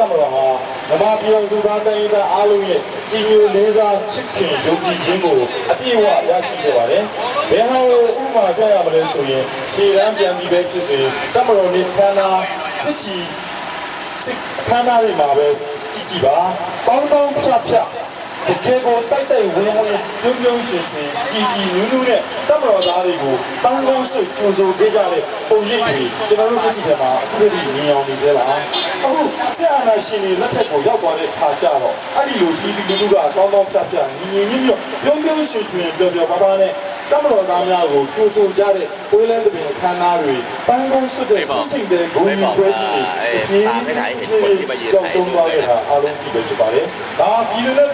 တမတော်ဟာဓမ္မပြောင်စုသားတိုင်းသားအားလုံးရဲ့ကြည်ညိုလေးစားချစ်ခင်ယုံကြည်ခြင်းကိုအပြည့်အဝရရှိခဲ့ပါတယ်။ဘယ်ဟာကိုဥပမာပြရမလဲဆိုရင်ခြေရန်ပြန်ပြီးပဲဖြစ်စေတမတော်နဲ့ခန္ဓာစစ်ချီစစ်ခန္ဓာတွေမှာပဲကြည်ကြည်ပါပေါင်းပေါင်းဖြတ်ဖြတ် တကယ်ကိုတိုက်တိုက်ဝင်းဝင်းပြုံးပြုံးရွှင်ရွှင်ကြည်ကြည်နူးနူးနဲ့တမတော်သားတွေကိုပန်းကောင်းဆွကြိုးစိုးခဲ့ကြတဲ့ပုံရိပ်တွေကျွန်တော်တို့မျက်စိထဲမှာအခုဒီမြင်အောင်နေသေးလားအခုဆက်အာနာရှင်တွေလက်ထက်ကိုရောက်သွားတဲ့ခါကြတော့အဲ့ဒီလိုဒီဒီလူလူကကောင်းကောင်းဖြတ်ဖြတ်ညီညီညွတ်ညွတ်ပြုံးပြုံးရွှင်ရွှင်ပျော်ပျော်ပါးပါးနဲ့တမတော်သားများကိုကြိုးစိုးကြတဲ့ကိုယ်လန်းတဲ့အခမ်းအနားတွေပန်းကောင်းဆွတဲ့ချင်းချင်းတဲ့ဂုဏ်ကြီးပွဲကြီးတွေအပြင်းကြောက်ဆုံးသွားတဲ့ဟာအားလုံးကြည့်ပဲဖြစ်ပါတယ်ဒါပြည်သူနဲ့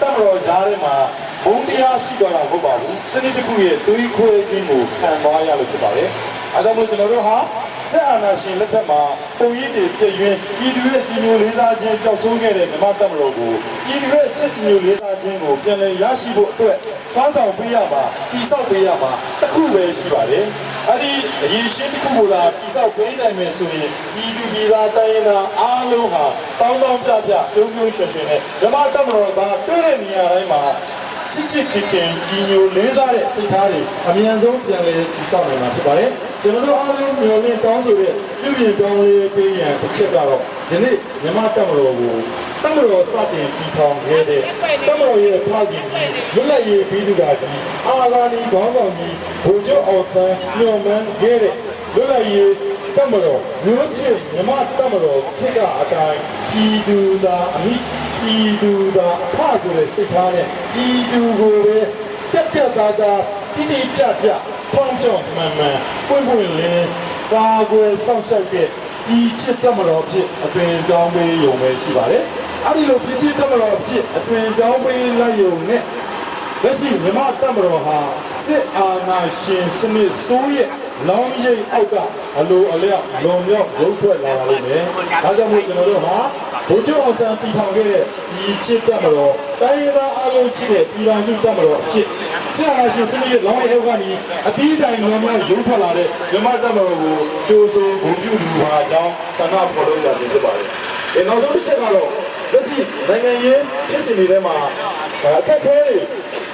တမတော်ကြားထဲမှာဘုံတ ရားရှိသွားတာမဟုတ်ပါဘူးစနစ်တစ်ခုရဲ့တွေးခွဲခြင်းကိုခံသွားရလို့ဖြစ်ပါတယ်အဲဒါမို့ကျွန်တော်တို့ဟာဆက်အာဏာရှင်လက်ထက်မှာပုံရိပ်တွေပြည့်ရင်ပြည်သူရဲ့ကြီးညိုလေးစားခြင်းကြောက်ဆုံးခဲ့တဲ့မြမတက်မလို့ကိုပြည်သူရဲ့ချစ်ကြီးညိုလေးစားခြင်းကိုပြန်လည်ရရှိဖို့အတွက်စွမ်းဆောင်ပေးရမှာတိဆောက်ပေးရမှာတစ်ခုပဲရှိပါတယ်အဲ့ဒီအရေးချင်းတစ်ခုကိုလာတိဆောက်ပေးနိုင်မယ်ဆိုရင်ပြည်သူပြည်သားတိုင်းရင်းသားအားလုံးဟာတောင်းတောင်းကြကြပြုံးပြုံးရွှင်ရွှင်နဲ့မြမတက်မလို့ကတွေ့တဲ့နေရာတိုင်းမှာ ချစ်ချစ်ခင်ခင်ကြီးညိုလေးစားတဲ့စိတ်ထားတွေအမြန်ဆုံးပြန်လည်တည်ဆောက်နိုင်မှာဖြစ်ပါတယ်။ကျွန်တော်တို့အားလုံးမျှော်လင့်တောင်းဆိုတဲ့ပြုပြင်ပြောင်းလဲပေးရန်တစ်ချက်ကတော့ယနေ့မြမတက်မတော်ကိုတက်မတော်စတင်ပြီးထောင်ခဲ့တဲ့တက်မတော်ရဲ့ဖခင်ကြီးလွတ်လပ်ရေးပြီးသူကကြီးအာဇာနည်ခေါင်းဆောင်ကြီးဘိုလ်ချုပ်အောင်ဆန်းညွန်မှန်းခဲ့တဲ့လွတ်လပ်ရေး တက်မတော်မြို့ချစ်မြမတက်မတော်ခေတ်ကအတိုင်းပြည်သူသာအမိပြည်သူသာဖဆိုတဲ့စိတ်ထားနဲ့ပြည်သူကိုပဲပြက်ပြက်သားသားတိတိကျကျဖောင်းချောင်းမှန်မှန်ပွင့်ပွင့်လင်းလင်းပါကွယ်ဆောက်ရှောက်တဲ့ဒီချစ်တမတော်ဖြစ်အသွင်ပြောင်းပေးရုံပဲရှိပါတယ်။အဲဒီလိုပြည်ချစ်တမတော်ဖြစ်အသွင်ပြောင်းပေးလိုက်ရုံနဲ့လက်ရှိဇမတမတော်ဟာစစ်အာဏာရှင်စနစ်ဆိုးရဲ့ လောင်းရိပ်အောက်ကအလိုအလျောက်လွန်မြောက်ရုပ်ထွက်လာပါလိမ့်မယ်။ဒါကြောင့်မို့ကျွန်တော်တို့ဟာဘုရားအောင်ဆန်းတည်ထောင်ခဲ့တဲ့ဒီချစ်တတ်မတော်တိုင်းရင်းသားအလုံးချစ်တဲ့ပြည်တော်စုတတ်မတော်အဖြစ်ဆရာနာရှင်စနစ်ရဲ့လောင်းရိပ်အောက်ကနေအပြီးတိုင်လွန်မြောက်ရုပ်ထွက်လာတဲ့မြမတတ်မတော်ကိုကြိုးစိုးဂုဏ်ပြုလူဟာအကြောင်းဆန္ဒဖော်ထုတ်ကြခြင်းဖြစ်ပါတယ်။ဒီနောက်ဆုံးတစ်ချက်ကတော့လက်ရှိနိုင်ငံရေးဖြစ်စဉ်တွေထဲမှာအခက်အခဲတွေ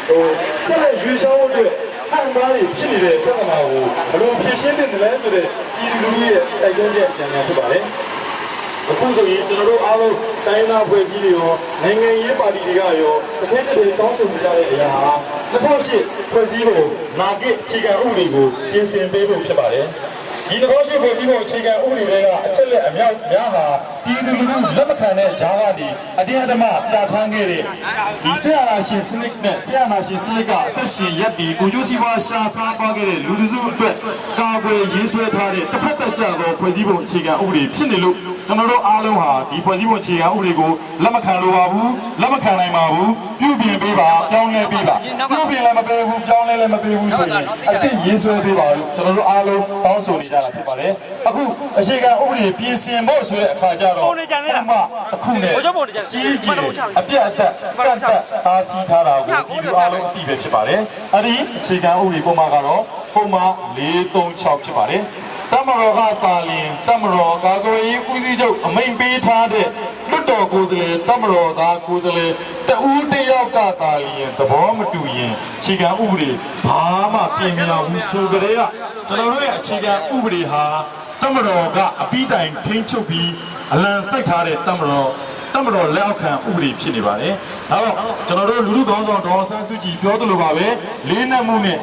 ဟိုဆက်လက်ရွေးချယ်ဖို့အတွက် အံပါးတွေဖြစ်နေတဲ့ပြဿနာကိုဘယ်လိုဖြေရှင်းသင့်တယ်လဲဆိုတဲ့ပြည်သူလူထုရဲ့တိုက်တွန်းချက်အကြံဉာဏ်ဖြစ်ပါတယ်။အခုဆိုရင်ကျွန်တော်တို့အားလုံးတိုင်းသားဖွဲ့စည်းတွေရောနိုင်ငံရေးပါတီတွေကရောတစ်ခါတည်းတောင်းဆိုနေကြတဲ့အရာဟာ2008ဖွဲ့စည်းပုံနာဂစ်အခြေခံဥပဒေကိုပြင်ဆင်ပေးဖို့ဖြစ်ပါတယ်။ ဒီ2008ဖွဲ့စည်းပုံအခြေခံဥပဒေတွေကအချက်လက်အမြောက်များဟာပြည်သူလူထုလက်မခံတဲ့ဂျားကနေအတင်းအဓမ္မပြဋ္ဌာန်းခဲ့တဲ့ဒီဆရာနာရှင်စနစ်နဲ့ဆရာနာရှင်စနစ်ကအသက်ရှင်ရပ်ပြီးကိုကျိုးစီးပွားရှာစားပါခဲ့တဲ့လူလူစုအတွက်ကာကွယ်ရေးဆွဲထားတဲ့တစ်ဖက်သက်ကြသောဖွဲ့စည်းပုံအခြေခံဥပဒေဖြစ်နေလို့ကျွန်တော်တို့အားလုံးဟာဒီဖွဲ့စည်းပုံအခြေခံဥပဒေကိုလက်မခံလိုပါဘူးလက်မခံနိုင်ပါဘူးပြုပြင်ပေးပါပြောင်းလဲပေးပါပြုပြင်လည်းမပေးဘူးပြောင်းလဲလည်း မပေးဘူးဆိုရင်အစ်စ်ရေးဆွဲပေးပါလို့ကျွန်တော်တို့အားလုံးတောင်းဆိုနေကြတာဖြစ်ပါတယ်အခုအခြေခံဥပဒေပြင်ဆင်ဖို့ဆိုတဲ့အခါကျတော့မှအခုနဲ့ကြီးကြီးအပြတ်အသက်ကန့်သက်အားစီးထားတာကိုပြည်သူအားလုံးအသိပဲဖြစ်ပါတယ်အဲ့ဒီအခြေခံဥပဒေပုံမှာကတော့ပုံမှာ436ဖြစ်ပါတယ်တမတော်ကတာလင်တမတော်ကာကွယ်ရေးဦးစီးချုပ်အမိန်ပေးထားတဲ့လွ တ်တော်ကိုယ်စားလှယ်တမတော်သားကိုယ်စားလှယ်တဦးတယောက်ကတာလင်သဘောမတူရင်အခြေခံဥပဒေဘာမှပြင်မရဘူးဆိုကြတဲ့ကကျွန်တော်တို့ရဲ့အခြေခံဥပဒေဟာတမတော်ကအပိတိုင်ထိန်းချုပ်ပြီးအလံစိုက်ထားတဲ့တမတော်တမတော်လက်အောက်ခံဥပဒေဖြစ်နေပါတယ်။ဒါတော့ကျွန်တော်တို့လူလူကောင်းဆောင်ဒေါ်ဆန်းစုကြည်ပြောသလိုပါပဲလေးနက်မှုနဲ့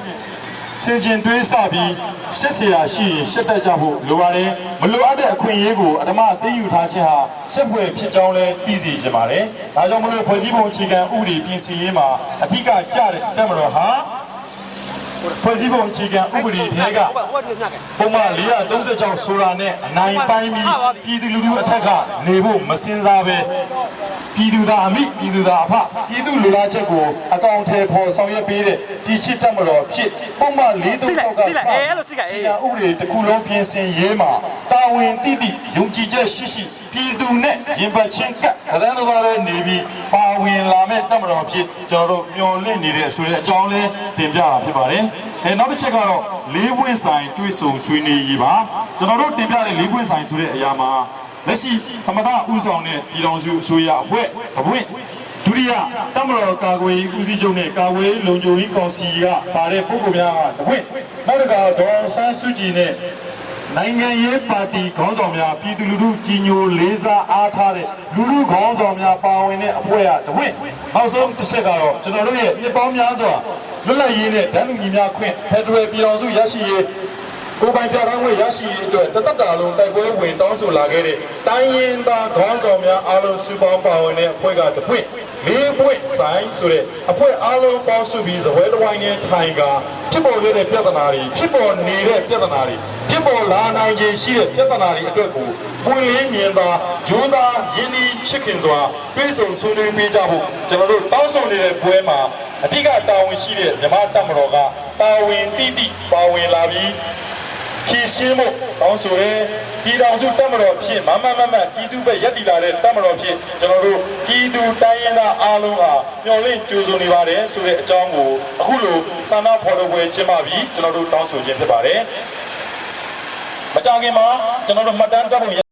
စင်ကျင်တွေးဆပြီးရှက်เสียရှိရင်ရှက်တတ်ကြဖို့လိုပါတယ်မလိုအပ်တဲ့အခွင့်အရေးကိုအဓမ္မသိမ်းယူထားခြင်းဟာရှက်ဖွယ်ဖြစ်ကြောင်းလည်းသိစေချင်ပါတယ်ဒါကြောင့်မလို့ဖွဲ့စည်းပုံအခြေခံဥပဒေပြင်ဆင်ရေးမှာအထူးကကြတဲ့တက်မတော်ဟာဖွဲ့စည်းပုံအခြေခံဥပဒေထဲကပုံမှန်436ဆိုတာနဲ့အနိုင်ပိုင်းပြီးပြည်သူလူထုအထက်ကနေဖို့မစင်စားပဲ ပြည်သူသားအမိပြည်သူသားအဖပြည်သူလူလားချက်ကိုအကောင့်ထဲပေါ်ဆောင်ရွက်ပေးတဲ့ဒီချစ်တက်မတော်ဖြစ်ပုံမှန်436ကစအခြေခံဥပဒေတစ်ခုလုံးပြင်ဆင်ရေးမှာတာဝန်တိတိယုံကြည်ချက်ရှိရှိပြည်သူနဲ့ရင်ပတ်ချင်းကပ်သဒန်းတော်လည်းနေပြီးပါဝင်လာမဲ့တက်မတော်ဖြစ်ကျွန်တော်တို့မျှော်လင့်နေတဲ့ဆိုတဲ့အကြောင်းလေးတင်ပြတာဖြစ်ပါတယ်အဲနောက်တစ်ချက်ကတော့လေးပွင့်ဆိုင်တွဲဆုံဆွေးနွေးရေးပါကျွန်တော်တို့တင်ပြတဲ့လေးပွင့်ဆိုင်ဆိုတဲ့အရာမှာ လက်ရှိသမဒဦးဆောင်တဲ့ပြည်တော်စုအစိုးရအဖွဲ့အပွင့်ဒုတိယတမတော်ကာကွယ်ရေးဦးစီးချုပ်နဲ့ကာကွယ်ရေးလုံခြုံရေးကောင်စီကပါတဲ့ပုဂ္ဂိုလ်များကတပွင့်နောက်တစ်ခါဒေါ်ဆန်းစုကြည်နဲ့နိုင်ငံရေးပါတီခေါင်းဆောင်များပြည်သူလူထုကြီးညိုလေးစားအားထားတဲ့လူထုခေါင်းဆောင်များပါဝင်တဲ့အဖွဲ့အတဝင့်နောက်ဆုံးတစ်ချက်ကတော့ကျွန်တော်တို့ရဲ့နှစ်ပေါင်းများစွာလွတ်လပ်ရေးနဲ့ဒဏ်လူညီများခွင့်ဖက်ဒရယ်ပြည်တော်စုရရှိရေး ကိုယ်ပိုင်ပြဋ္ဌာန်းခွင့်ရရှိရေးအတွက်တသက်တာလုံးတိုက်ပွဲဝင်တောင်းဆိုလာခဲ့တဲ့တိုင်းရင်းသားခေါင်းဆောင်များအားလုံးစုပေါင်းပါဝင်တဲ့အဖွဲ့ကတပွင့်လေးပွင့်ဆိုင်ဆိုတဲ့အဖွဲ့အားလုံးပေါင်းစုပြီးဇပွဲတစ်ဝိုင်းနဲ့ထိုင်ကဖြစ်ပေါ်ခဲ့တဲ့ပြဿနာတွေဖြစ်ပေါ်နေတဲ့ပြဿနာတွေဖြစ်ပေါ်လာနိုင်ခြင်းရှိတဲ့ပြဿနာတွေအတွက်ကိုပွင့်လင်းမြင်သာယူသားယင်းဒီချစ်ခင်စွာပြေဆုံဆွေးနွေးပေးကြဖို့ကျွန်တော်တို့တောင်းဆိုနေတဲ့ပွဲမှာအဓိကတာဝန်ရှိတဲ့မြမတပ်မတော်ကတာဝန်တိတိပါဝင်လာပြီး ဖြည့်ရှင်းဖို့တောင်းဆိုရဲပြည်တော်စုတပ်မတော်ဖြစ်မမမမပြည်သူ့ဘက်ရက်တည်လာတဲ့တပ်မတော်ဖြစ်ကျွန်တော်တို့ပြည်သူတိုင်းရင်းသားအားလုံးဟာမျှော်လင့်ကြိုးဆိုနေပါတယ်ဆိုတဲ့အကြောင်းကိုအခုလိုစာနာဖော်တော်ပွဲကျင်းပပြီးကျွန်တော်တို့တောင်းဆိုခြင်းဖြစ်ပါတယ်မကြခင်မှာကျွန်တော်တို့မှတ်တမ်းတပ်ဖို့